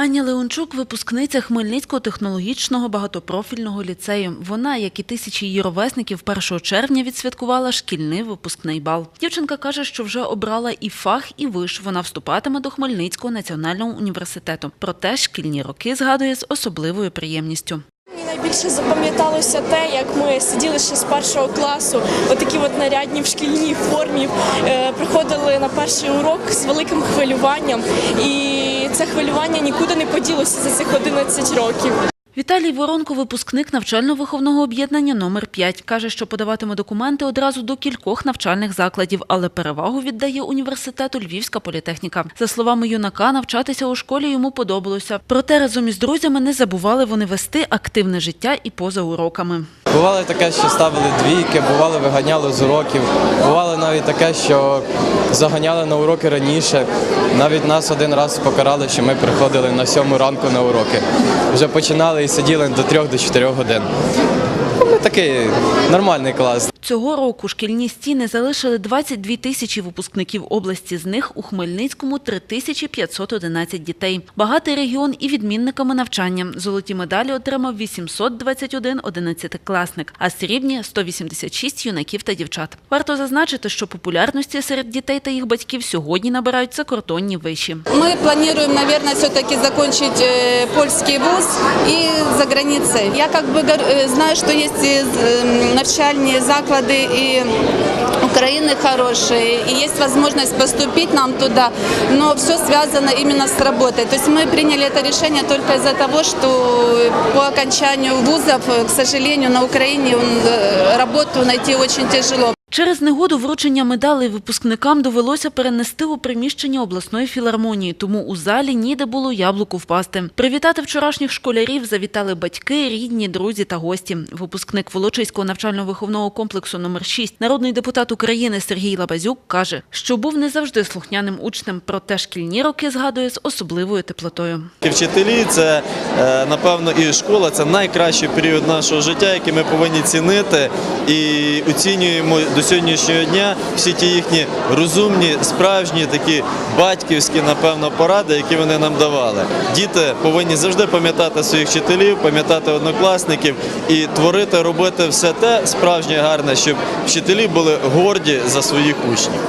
Аня Леончук – випускниця Хмельницького технологічного багатопрофільного ліцею. Вона, як і тисячі її ровесників, 1 червня відсвяткувала шкільний випускний бал. Дівчинка каже, що вже обрала і фах, і виш. Вона вступатиме до Хмельницького національного університету. Проте шкільні роки згадує з особливою приємністю. Найбільше запам'яталося те, як ми сиділи ще з першого класу, отакі от нарядні в шкільній формі, е, приходили на перший урок з великим хвилюванням, і це хвилювання нікуди не поділося за цих 11 років. Віталій Воронко – випускник навчально-виховного об'єднання номер 5 Каже, що подаватиме документи одразу до кількох навчальних закладів, але перевагу віддає університету Львівська політехніка. За словами юнака, навчатися у школі йому подобалося. Проте разом із друзями не забували вони вести активне життя і поза уроками. Бувало таке, що ставили двійки, бувало виганяли з уроків. Бувало навіть таке, що заганяли на уроки раніше. Навіть нас один раз покарали, що ми приходили на сьому ранку на уроки. Вже починали і сиділи до трьох до чотирьох годин Ну, Ми такий нормальний клас. Цього року шкільні стіни залишили 22 тисячі випускників області. З них у Хмельницькому 3511 дітей. Багатий регіон і відмінниками навчання. Золоті медалі отримав 821 одинадцятикласник, а срібні – 186 юнаків та дівчат. Варто зазначити, що популярності серед дітей та їх батьків сьогодні набирають закордонні виші. Мы планируем, наверное, все-таки закончить э, польский вуз и за границей. Я как бы гор- э, знаю, что есть и, э, навчальные заклады и Украины хорошие, и есть возможность поступить нам туда, но все связано именно с работой. То есть мы приняли это решение только из-за того, что по окончанию вузов, э, к сожалению, на Украине э, работу найти очень тяжело. Через негоду вручення медалей випускникам довелося перенести у приміщення обласної філармонії, тому у залі ніде було яблуку впасти. Привітати вчорашніх школярів завітали батьки, рідні, друзі та гості. Випускник Волочиського навчально-виховного комплексу номер 6 народний депутат України Сергій Лабазюк каже, що був не завжди слухняним учнем, проте шкільні роки згадує з особливою теплотою. Вчителі це е, напевно і школа це найкращий період нашого життя, який ми повинні цінити і оцінюємо до сьогоднішнього дня всі ті їхні розумні, справжні такі батьківські, напевно, поради, які вони нам давали. Діти повинні завжди пам'ятати своїх вчителів, пам'ятати однокласників і творити, робити все те справжнє гарне, щоб вчителі були горді за своїх учнів.